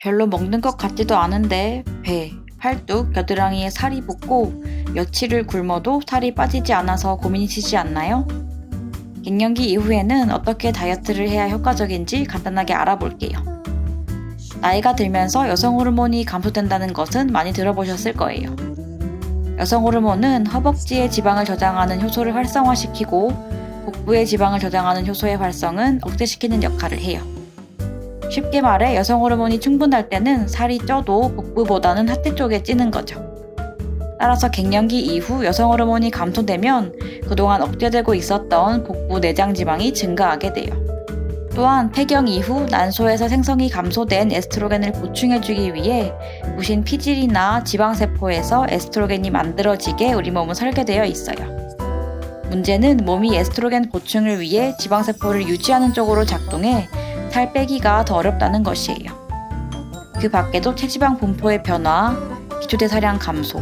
별로 먹는 것 같지도 않은데 배, 팔뚝, 겨드랑이에 살이 붙고 며칠을 굶어도 살이 빠지지 않아서 고민이시지 않나요? 갱년기 이후에는 어떻게 다이어트를 해야 효과적인지 간단하게 알아볼게요. 나이가 들면서 여성 호르몬이 감소된다는 것은 많이 들어보셨을 거예요. 여성 호르몬은 허벅지의 지방을 저장하는 효소를 활성화시키고 복부의 지방을 저장하는 효소의 활성은 억제시키는 역할을 해요. 쉽게 말해 여성 호르몬이 충분할 때는 살이 쪄도 복부보다는 하체 쪽에 찌는 거죠. 따라서 갱년기 이후 여성 호르몬이 감소되면 그동안 억제되고 있었던 복부 내장 지방이 증가하게 돼요. 또한 폐경 이후 난소에서 생성이 감소된 에스트로겐을 보충해주기 위해 무신 피질이나 지방세포에서 에스트로겐이 만들어지게 우리 몸은 설계되어 있어요. 문제는 몸이 에스트로겐 보충을 위해 지방세포를 유지하는 쪽으로 작동해 살 빼기가 더 어렵다는 것이에요. 그 밖에도 체지방 분포의 변화, 기초대사량 감소,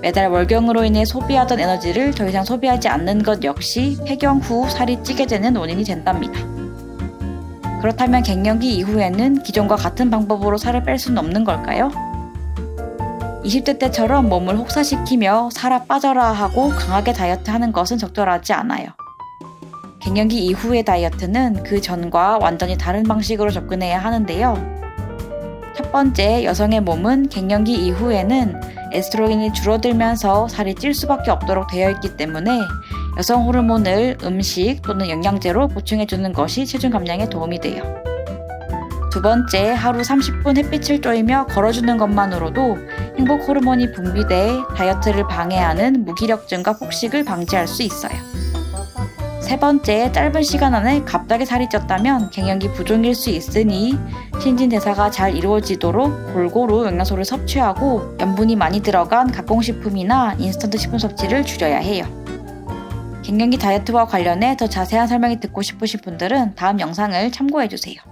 매달 월경으로 인해 소비하던 에너지를 더 이상 소비하지 않는 것 역시 폐경 후 살이 찌게 되는 원인이 된답니다. 그렇다면 갱년기 이후에는 기존과 같은 방법으로 살을 뺄 수는 없는 걸까요? 20대 때처럼 몸을 혹사시키며 살아 빠져라 하고 강하게 다이어트 하는 것은 적절하지 않아요. 갱년기 이후의 다이어트는 그 전과 완전히 다른 방식으로 접근해야 하는데요. 첫 번째, 여성의 몸은 갱년기 이후에는 에스트로겐이 줄어들면서 살이 찔 수밖에 없도록 되어 있기 때문에 여성 호르몬을 음식 또는 영양제로 보충해 주는 것이 체중 감량에 도움이 돼요. 두 번째, 하루 30분 햇빛을 쬐이며 걸어주는 것만으로도 행복 호르몬이 분비돼 다이어트를 방해하는 무기력증과 폭식을 방지할 수 있어요. 세 번째, 짧은 시간 안에 갑자기 살이 쪘다면 갱년기 부종일 수 있으니 신진대사가 잘 이루어지도록 골고루 영양소를 섭취하고 염분이 많이 들어간 가공식품이나 인스턴트 식품 섭취를 줄여야 해요. 갱년기 다이어트와 관련해 더 자세한 설명이 듣고 싶으신 분들은 다음 영상을 참고해주세요.